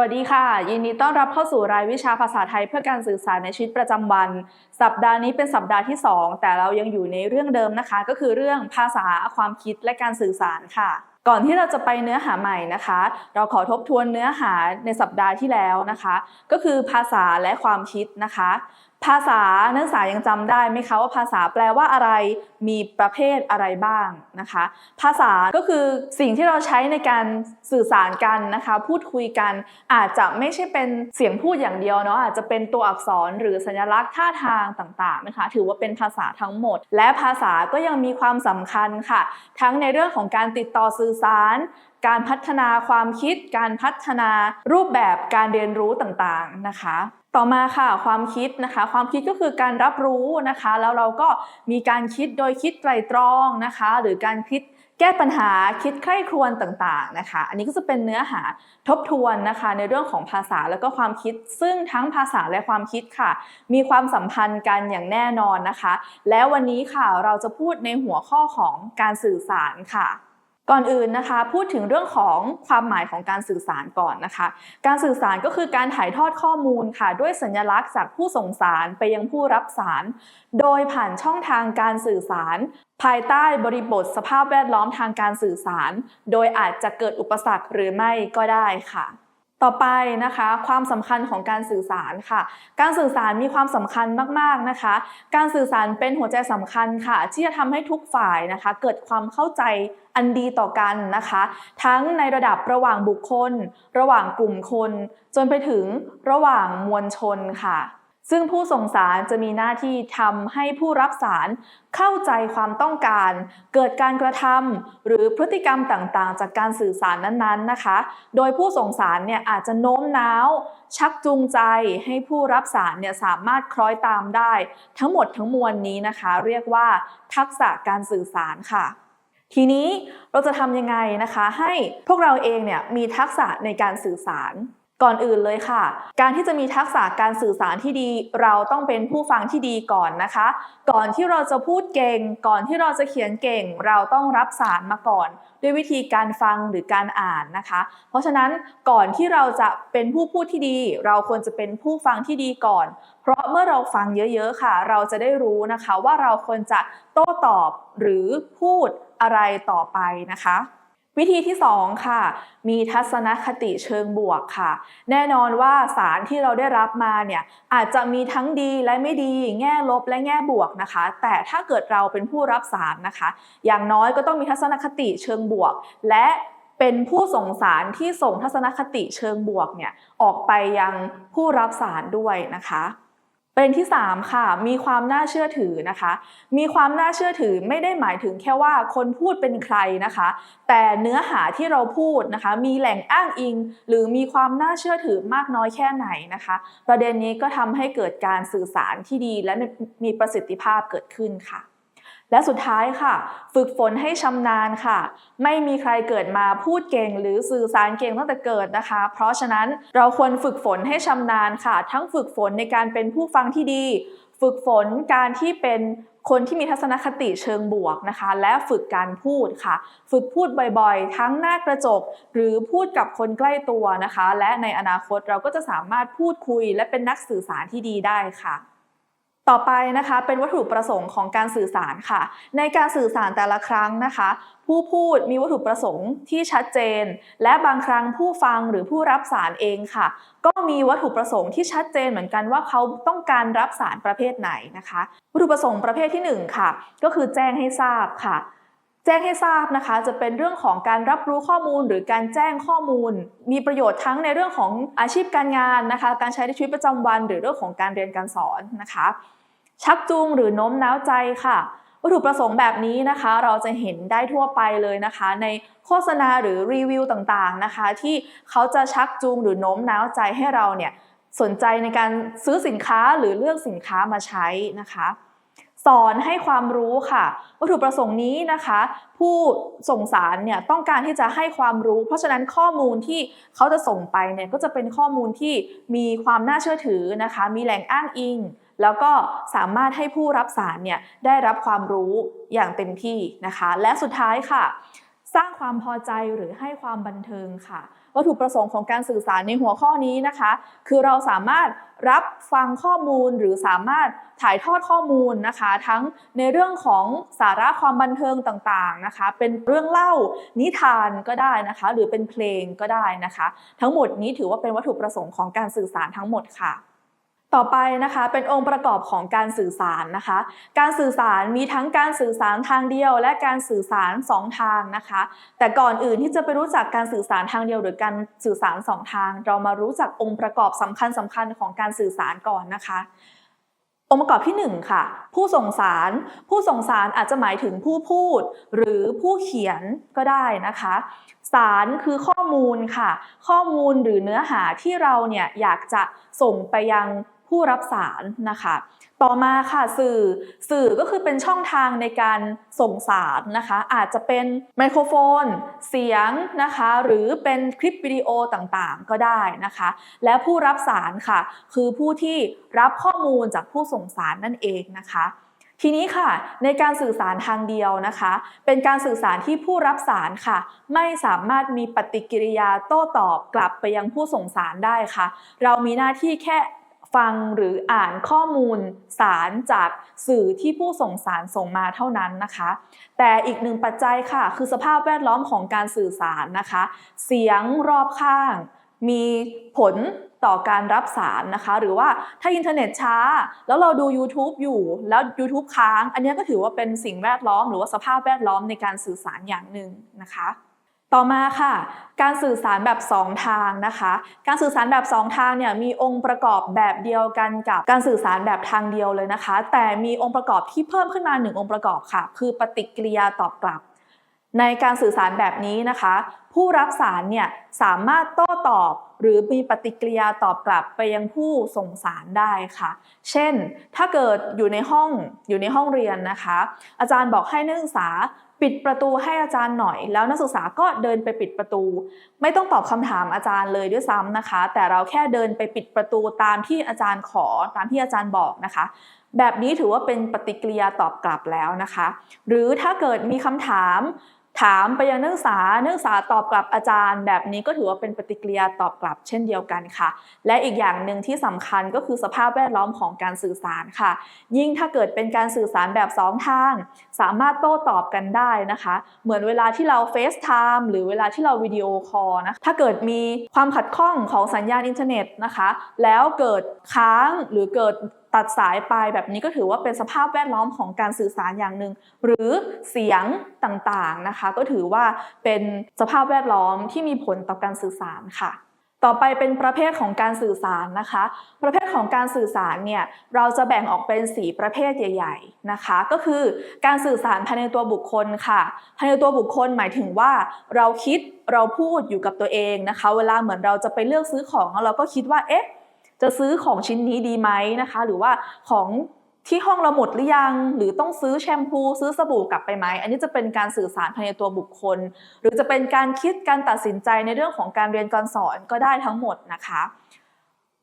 วัสดีค่ะ ยินดีต้อนรับเข้าสู่รายวิชาภาษาไทยเพื่อการสื่อสารในชีวิตประจำวัน สัปดาห์นี้เป็นสัปดาห์ที่ 2 แต่เรายังอยู่ในเรื่องเดิมนะคะ ก็คือเรื่องภาษาความคิดและการสื่อสารค่ะ ก่อนที่เราจะไปเนื้อหาใหม่นะคะ เราขอทบทวนเนื้อหาในสัปดาห์ที่แล้วนะคะ ก็คือภาษาและความคิดนะคะภาษานักศึกษายังจำได้ไหมคะว่าภาษาแปลว่าอะไร มีประเภทอะไรบ้างนะคะ ภาษาก็คือสิ่งที่เราใช้ในการสื่อสารกันนะคะ พูดคุยกันอาจจะไม่ใช่เป็นเสียงพูดอย่างเดียวเนาะอาจจะเป็นตัวอักษรหรือสัญลักษณ์ท่าทางต่างๆนะคะ ถือว่าเป็นภาษาทั้งหมด และภาษาก็ยังมีความสำคัญค่ะ ทั้งในเรื่องของการติดต่อสื่อสารการพัฒนาความคิด การพัฒนารูปแบบการเรียนรู้ต่างๆนะคะ ต่อมาค่ะความคิดนะคะ ความคิดก็คือการรับรู้นะคะ แล้วเราก็มีการคิดโดยคิดไตรตรองนะคะ หรือการคิดแก้ปัญหาคิดใคร่ครวญต่างๆนะคะ อันนี้ก็จะเป็นเนื้อหาทบทวนนะคะ ในเรื่องของภาษาแล้วก็ความคิด ซึ่งทั้งภาษาและความคิดค่ะ มีความสัมพันธ์กันอย่างแน่นอนนะคะ แล้ววันนี้ค่ะเราจะพูดในหัวข้อของการสื่อสารค่ะ ก่อนอื่นนะคะพูดถึงเรื่องของความหมายของการสื่อสารก่อนนะคะ การสื่อสารก็คือการถ่ายทอดข้อมูลค่ะ ด้วยสัญลักษณ์จากผู้ส่งสารไปยังผู้รับสาร โดยผ่านช่องทางการสื่อสาร ภายใต้บริบทสภาพแวดล้อมทางการสื่อสาร โดยอาจจะเกิดอุปสรรคหรือไม่ก็ได้ค่ะ ต่อไปนะคะความสำคัญของการสื่อสารค่ะ การสื่อสารมีความสำคัญมากๆนะคะ การสื่อสารเป็นหัวใจสำคัญค่ะ ที่จะทำให้ทุกฝ่ายนะคะ เกิดความเข้าใจอันดีต่อกันนะคะ ทั้งในระดับระหว่างบุคคล ระหว่างกลุ่มคน จนไปถึงระหว่างมวลชนค่ะ ซึ่งผู้ส่งสารจะมีหน้าที่ทำให้ผู้รับสารเข้าใจความต้องการ เกิดการกระทำหรือพฤติกรรมต่างๆ จากการสื่อสารนั้นๆนะคะ โดยผู้ส่งสารเนี่ยอาจจะโน้มน้าว ชักจูงใจให้ผู้รับสารเนี่ยสามารถคล้อยตามได้ ทั้งหมดทั้งมวลนี้นะคะ เรียกว่าทักษะการสื่อสารค่ะ ทีนี้เราจะทำยังไงนะคะ ให้พวกเราเองเนี่ยมีทักษะในการสื่อสาร ก่อนอื่นเลยค่ะ การที่จะมีทักษะการสื่อสารที่ดี เราต้องเป็นผู้ฟังที่ดีก่อนนะคะ ก่อนที่เราจะพูดเก่ง ก่อนที่เราจะเขียนเก่ง เราต้องรับสารมาก่อน ด้วยวิธีการฟังหรือการอ่านนะคะ เพราะฉะนั้นก่อนที่เราจะเป็นผู้พูดที่ดี เราควรจะเป็นผู้ฟังที่ดีก่อน เพราะเมื่อเราฟังเยอะๆค่ะ เราจะได้รู้นะคะว่าเราควรจะโต้ตอบหรือพูดอะไรต่อไปนะคะ วิธีที่ 2 ค่ะ มีทัศนคติเชิงบวกค่ะ แน่นอนว่าสารที่เราได้รับมาเนี่ยอาจจะมีทั้งดีและไม่ดี แง่ลบและแง่บวกนะคะ แต่ถ้าเกิดเราเป็นผู้รับสารนะคะ อย่างน้อยก็ต้องมีทัศนคติเชิงบวก และเป็นผู้ส่งสารที่ส่งทัศนคติเชิงบวกเนี่ยออกไปยังผู้รับสารด้วยนะคะ ประเด็นที่ 3 ค่ะ มีความน่าเชื่อถือนะคะ มีความน่าเชื่อถือไม่ได้หมายถึงแค่ว่าคนพูดเป็นใครนะคะ แต่เนื้อหาที่เราพูดนะคะ มีแหล่งอ้างอิง หรือมีความน่าเชื่อถือมากน้อยแค่ไหนนะคะ ประเด็นนี้ก็ทำให้เกิดการสื่อสารที่ดีและมีประสิทธิภาพเกิดขึ้นค่ะ และสุดท้ายค่ะ ฝึกฝนให้ชำนาญค่ะ ไม่มีใครเกิดมาพูดเก่ง หรือสื่อสารเก่งตั้งแต่เกิดนะคะ เพราะฉะนั้นเราควรฝึกฝนให้ชำนาญค่ะ ทั้งฝึกฝนในการเป็นผู้ฟังที่ดี ฝึกฝนการที่เป็นคนที่มีทัศนคติเชิงบวกนะคะ และฝึกการพูดค่ะ ฝึกพูดบ่อยๆ ทั้งหน้ากระจก หรือพูดกับคนใกล้ตัวนะคะ และในอนาคตเราก็จะสามารถพูดคุย และเป็นนักสื่อสารที่ดีได้ค่ะ ต่อไปนะคะเป็นวัตถุประสงค์ของการสื่อสารค่ะ ในการสื่อสารแต่ละครั้งนะคะ ผู้พูดมีวัตถุประสงค์ที่ชัดเจน และบางครั้งผู้ฟังหรือผู้รับสารเองค่ะ ก็มีวัตถุประสงค์ที่ชัดเจนเหมือนกันว่าเขาต้องการรับสารประเภทไหนนะคะ วัตถุประสงค์ประเภทที่หนึ่งค่ะ ก็คือแจ้งให้ทราบค่ะ แจ้งให้ทราบนะคะ จะเป็นเรื่องของการรับรู้ข้อมูลหรือการแจ้งข้อมูล มีประโยชน์ทั้งในเรื่องของอาชีพการงานนะคะ การใช้ในชีวิตประจำวันหรือเรื่องของการเรียนการสอนนะคะ ชักจูงหรือโน้มน้าวใจค่ะวัตถุประสงค์แบบนี้นะคะ เราจะเห็นได้ทั่วไปเลยนะคะ ในโฆษณาหรือรีวิวต่างๆนะคะ ที่เขาจะชักจูงหรือโน้มน้าวใจให้เราเนี่ยสนใจในการซื้อสินค้าหรือเลือกสินค้ามาใช้นะคะ สอนให้ความรู้ค่ะ วัตถุประสงค์นี้นะคะ ผู้ส่งสารเนี่ยต้องการที่จะให้ความรู้ เพราะฉะนั้นข้อมูลที่เขาจะส่งไปเนี่ยก็จะเป็นข้อมูลที่มีความน่าเชื่อถือนะคะ มีแหล่งอ้างอิง แล้วก็สามารถให้ผู้รับสารเนี่ยได้รับความรู้อย่างเต็มที่นะคะ และสุดท้ายค่ะ สร้างความพอใจหรือให้ความบันเทิงค่ะ วัตถุประสงค์ของการสื่อสารในหัวข้อนี้นะคะ คือเราสามารถรับฟังข้อมูลหรือสามารถถ่ายทอดข้อมูลนะคะ ทั้งในเรื่องของสาระความบันเทิงต่างๆนะคะ เป็นเรื่องเล่านิทานก็ได้นะคะ หรือเป็นเพลงก็ได้นะคะ ทั้งหมดนี้ถือว่าเป็นวัตถุประสงค์ของการสื่อสารทั้งหมดค่ะ ต่อไปนะคะเป็นองค์ประกอบของการสื่อสารนะคะ การสื่อสารมีทั้งการสื่อสารทางเดียว และการสื่อสารสองทางนะคะ แต่ก่อนอื่นที่จะไปรู้จักการสื่อสารทางเดียว หรือการสื่อสารสองทาง เรามารู้จักองค์ประกอบสำคัญสำคัญของการสื่อสารก่อนนะคะองค์ประกอบที่หนึ่งค่ะ ผู้ส่งสาร ผู้ส่งสารอาจจะหมายถึงผู้พูด หรือผู้เขียนก็ได้นะคะ สารคือข้อมูลค่ะ ข้อมูลหรือเนื้อหาที่เราเนี่ยอยากจะส่งไปยัง ผู้รับสารนะคะ ต่อมาค่ะสื่อสื่อก็คือเป็นช่องทางในการส่งสารนะคะ อาจจะเป็นไมโครโฟน เสียงนะคะ หรือเป็นคลิปวิดีโอต่างๆ ก็ได้นะคะ และผู้รับสารค่ะ คือผู้ที่รับข้อมูลจากผู้ส่งสารนั่นเองนะคะทีนี้ค่ะในการสื่อสารทางเดียวนะคะ เป็นการสื่อสารที่ผู้รับสารค่ะ ไม่สามารถมีปฏิกิริยาโต้ตอบกลับไปยังผู้ส่งสารได้ค่ะ เรามีหน้าที่แค่ ฟังหรืออ่านข้อมูลสารจากสื่อที่ผู้ส่งสารส่งมาเท่านั้นนะคะ แต่อีกหนึ่งปัจจัยค่ะ คือสภาพแวดล้อมของการสื่อสารนะคะ เสียงรอบข้าง มีผลต่อการรับสารนะคะ หรือว่าถ้าอินเทอร์เน็ตช้า แล้วเราดู YouTube อยู่แล้ว YouTube ค้าง อันนี้ก็ถือว่าเป็นสิ่งแวดล้อม หรือว่าสภาพแวดล้อมในการสื่อสารอย่างหนึ่งนะคะ ต่อมาค่ะ การสื่อสารแบบ 2 ทางนะคะ การสื่อสารแบบ 2 ทางเนี่ยมีองค์ประกอบแบบเดียวกันกับการสื่อสารแบบทางเดียวเลยนะคะ แต่มีองค์ประกอบที่เพิ่มขึ้นมาหนึ่งองค์ประกอบค่ะ คือปฏิกิริยาตอบกลับ ในการสื่อสารแบบนี้นะคะ ผู้รับสารเนี่ยสามารถโต้ตอบหรือมีปฏิกิริยาตอบกลับไปยังผู้ส่งสารได้ค่ะ เช่น ถ้าเกิดอยู่ในห้องอยู่ในห้องเรียนนะคะ อาจารย์บอกให้นักศึกษา ปิดประตูให้อาจารย์หน่อย แล้วนักศึกษาก็เดินไปปิดประตู ไม่ต้องตอบคำถามอาจารย์เลยด้วยซ้ำนะคะ แต่เราแค่เดินไปปิดประตูตามที่อาจารย์ขอตามที่อาจารย์บอกนะคะ แบบนี้ถือว่าเป็นปฏิกิริยาตอบกลับแล้วนะคะ หรือถ้าเกิดมีคำถาม ถามไปยังนักศึกษา นักศึกษาตอบกลับอาจารย์ แบบนี้ก็ถือว่าเป็นปฏิกิริยาตอบกลับเช่นเดียวกันค่ะ และอีกอย่างหนึ่งที่สำคัญก็คือสภาพแวดล้อมของการสื่อสารค่ะ ยิ่งถ้าเกิดเป็นการสื่อสารแบบสองทาง สามารถโต้ตอบกันได้นะคะ เหมือนเวลาที่เราเฟซไทม์หรือเวลาที่เราวิดีโอคอลนะ ถ้าเกิดมีความขัดข้องของสัญญาณอินเทอร์เน็ตนะคะ แล้วเกิดค้างหรือเกิดตัดสายไปแบบนี้ก็ถือว่าเป็นสภาพแวดล้อมของการสื่อสารอย่างหนึ่งหรือเสียงต่างๆนะคะก็ถือว่าเป็นสภาพแวดล้อมที่มีผลต่อการสื่อสารค่ะต่อไปเป็นประเภทของการสื่อสารนะคะ ประเภทของการสื่อสารเนี่ยเราจะแบ่งออกเป็น4ประเภทใหญ่ ๆนะคะ ก็คือการสื่อสารภายในตัวบุคคลค่ะ ภายในตัวบุคคลหมายถึงว่า เราคิดเราพูดอยู่กับตัวเองนะคะ เวลาเหมือนเราจะไปเลือกซื้อของเราก็คิดว่าเอ๊ะ จะซื้อของชิ้นนี้ดีไหมนะคะ หรือว่าของที่ห้องเราหมดหรือยัง หรือต้องซื้อแชมพู ซื้อสบู่กลับไปไหม อันนี้จะเป็นการสื่อสารภายในตัวบุคคล หรือจะเป็นการคิดการตัดสินใจในเรื่องของการเรียนการสอนก็ได้ทั้งหมดนะคะ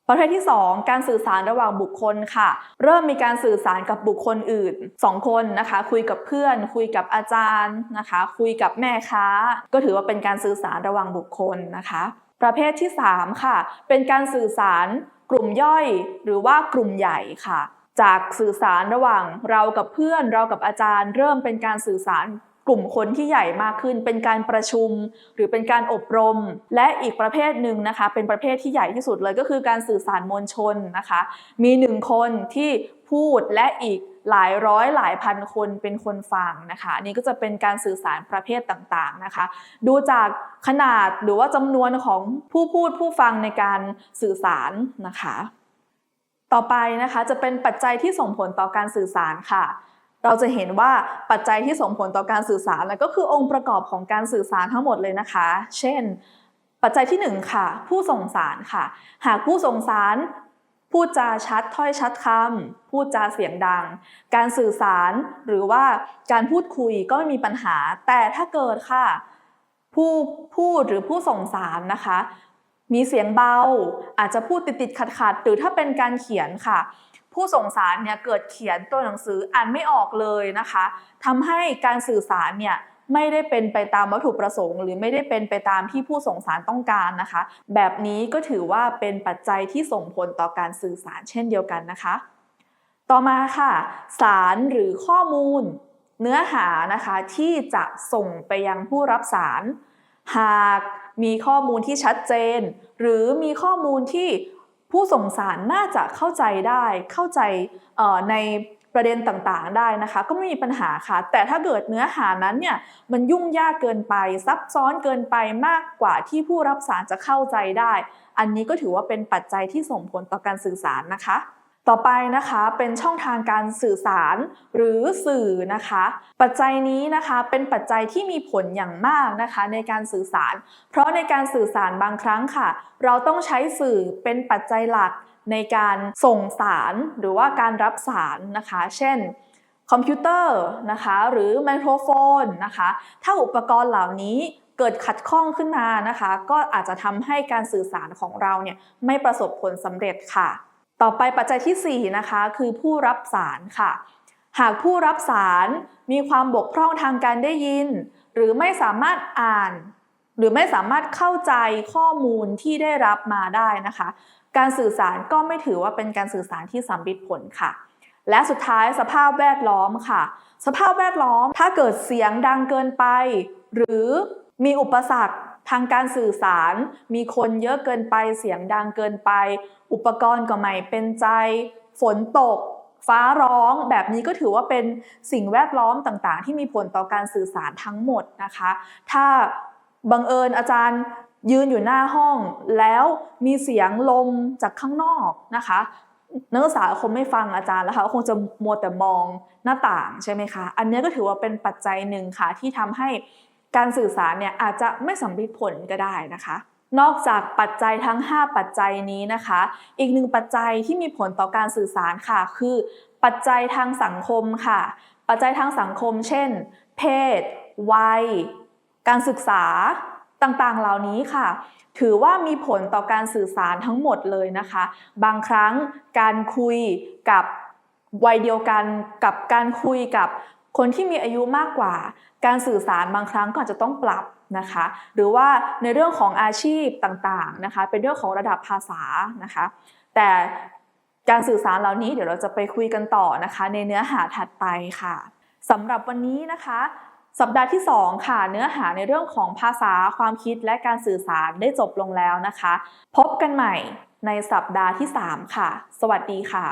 ประเภทที่ 2 การสื่อสารระหว่างบุคคลค่ะ เริ่มมีการสื่อสารกับบุคคลอื่น 2 คนนะคะ คุยกับเพื่อน คุยกับอาจารย์นะคะ คุยกับแม่ค้า ก็ถือว่าเป็นการสื่อสารระหว่างบุคคลนะคะ ประเภทที่ 3 ค่ะ เป็นการสื่อสาร กลุ่มย่อยหรือว่ากลุ่มใหญ่ค่ะ จากสื่อสารระหว่างเรากับเพื่อนเรากับอาจารย์ เริ่มเป็นการสื่อสารกลุ่มคนที่ใหญ่มากขึ้น เป็นการประชุม หรือเป็นการอบรม และอีกประเภทหนึ่งนะคะ เป็นประเภทที่ใหญ่ที่สุดเลยก็คือการสื่อสารมวลชนนะคะ มีหนึ่งคนที่พูดและอีก หลายร้อยหลายพันคนเป็นคนฟังนะคะอันนี้ก็จะเป็นการสื่อสารประเภทต่างๆนะคะ ดูจากขนาดหรือว่าจำนวนของผู้พูดผู้ฟังในการสื่อสารนะคะ ต่อไปนะคะจะเป็นปัจจัยที่ส่งผลต่อการสื่อสารค่ะเราจะเห็นว่าปัจจัยที่ส่งผลต่อการสื่อสารแล้วก็คือองค์ประกอบของการสื่อสารทั้งหมดเลยนะคะ เช่น ปัจจัยที่หนึ่งค่ะ ผู้ส่งสารค่ะ หากผู้ส่งสาร พูดจาชัดถ้อยชัดคำพูดจาเสียงดัง การสื่อสารหรือว่าการพูดคุยก็ไม่มีปัญหา แต่ถ้าเกิดค่ะ ผู้พูดหรือผู้ส่งสารนะคะ มีเสียงเบา อาจจะพูดติดติดขัดขัดๆหรือถ้าเป็นการเขียนค่ะ ผู้ส่งสารเนี่ยเกิดเขียนตัวหนังสืออ่านไม่ออกเลยนะคะทำให้การสื่อสารเนี่ย ไม่ได้เป็นไปตามวัตถุประสงค์ หรือไม่ได้เป็นไปตามที่ผู้ส่งสารต้องการนะคะ แบบนี้ก็ถือว่าเป็นปัจจัยที่ส่งผลต่อการสื่อสารเช่นเดียวกันนะคะ ต่อมาค่ะ สารหรือข้อมูล เนื้อหานะคะที่จะส่งไปยังผู้รับสาร หากมีข้อมูลที่ชัดเจน หรือมีข้อมูลที่ผู้ส่งสารน่าจะเข้าใจได้เข้าใจออใน ประเด็นต่างๆได้นะคะ ก็ไม่มีปัญหาค่ะ แต่ถ้าเกิดเนื้อหานั้นเนี่ยมันยุ่งยากเกินไป ซับซ้อนเกินไปมากกว่าที่ผู้รับสารจะเข้าใจได้ อันนี้ก็ถือว่าเป็นปัจจัยที่ส่งผลต่อการสื่อสารนะคะต่อไปนะคะเป็นช่องทางการสื่อสารหรือสื่อนะคะ ปัจจัยนี้นะคะเป็นปัจจัยที่มีผลอย่างมากนะคะในการสื่อสาร เพราะในการสื่อสารบางครั้งค่ะ เราต้องใช้สื่อเป็นปัจจัยหลัก ในการส่งสารหรือว่าการรับสารนะคะ เช่นคอมพิวเตอร์นะคะหรือไมโครโฟนนะคะถ้าอุปกรณ์เหล่านี้เกิดขัดข้องขึ้นมานะคะ ก็อาจจะทำให้การสื่อสารของเราเนี่ยไม่ประสบผลสำเร็จค่ะ ต่อไปปัจจัยที่ 4 นะคะ คือผู้รับสารค่ะ หากผู้รับสารมีความบกพร่องทางการได้ยิน หรือไม่สามารถอ่าน หรือไม่สามารถเข้าใจข้อมูลที่ได้รับมาได้นะคะ การสื่อสารก็ไม่ถือว่าเป็นการสื่อสารที่สำเร็จผลค่ะ และสุดท้ายสภาพแวดล้อมค่ะ สภาพแวดล้อมถ้าเกิดเสียงดังเกินไป หรือมีอุปสรรคทางการสื่อสาร มีคนเยอะเกินไปเสียงดังเกินไป อุปกรณ์ก็ไม่เป็นใจ ฝนตก ฟ้าร้อง แบบนี้ก็ถือว่าเป็นสิ่งแวดล้อมต่างๆ ที่มีผลต่อการสื่อสารทั้งหมดนะคะ ถ้าบังเอิญอาจารย์ ยืนอยู่หน้าห้องแล้วมีเสียงลมจากข้างนอกนะคะนักศึกษาคงไม่ฟังอาจารย์แล้วค่ะคงจะมัวแต่มองหน้าต่างใช่ไหมคะ อันนี้ก็ถือว่าเป็นปัจจัยหนึ่งค่ะที่ทำให้การสื่อสารเนี่ยอาจจะไม่สำเร็จผลก็ได้นะคะ นอกจากปัจจัยทั้ง 5 ปัจจัยนี้นะคะ อีกหนึ่งปัจจัยที่มีผลต่อการสื่อสารค่ะ คือปัจจัยทางสังคมค่ะ ปัจจัยทางสังคม เช่น เพศ วัย การศึกษา ต่างๆ เหล่านี้ค่ะ ถือว่ามีผลต่อการสื่อสารทั้งหมดเลยนะคะ บางครั้งการคุยกับวัยเดียวกันกับการคุยกับคนที่มีอายุมากกว่า การสื่อสารบางครั้งก็อาจจะต้องปรับนะคะ หรือว่าในเรื่องของอาชีพต่างๆนะคะ เป็นเรื่องของระดับภาษานะคะ แต่การสื่อสารเหล่านี้เดี๋ยวเราจะไปคุยกันต่อนะคะ ในเนื้อหาถัดไปค่ะสำหรับวันนี้นะคะ สัปดาห์ที่ 2 ค่ะ เนื้อหาในเรื่องของภาษาความคิดและการสื่อสารได้จบลงแล้วนะคะ พบกันใหม่ในสัปดาห์ที่ 3 ค่ะ สวัสดีค่ะ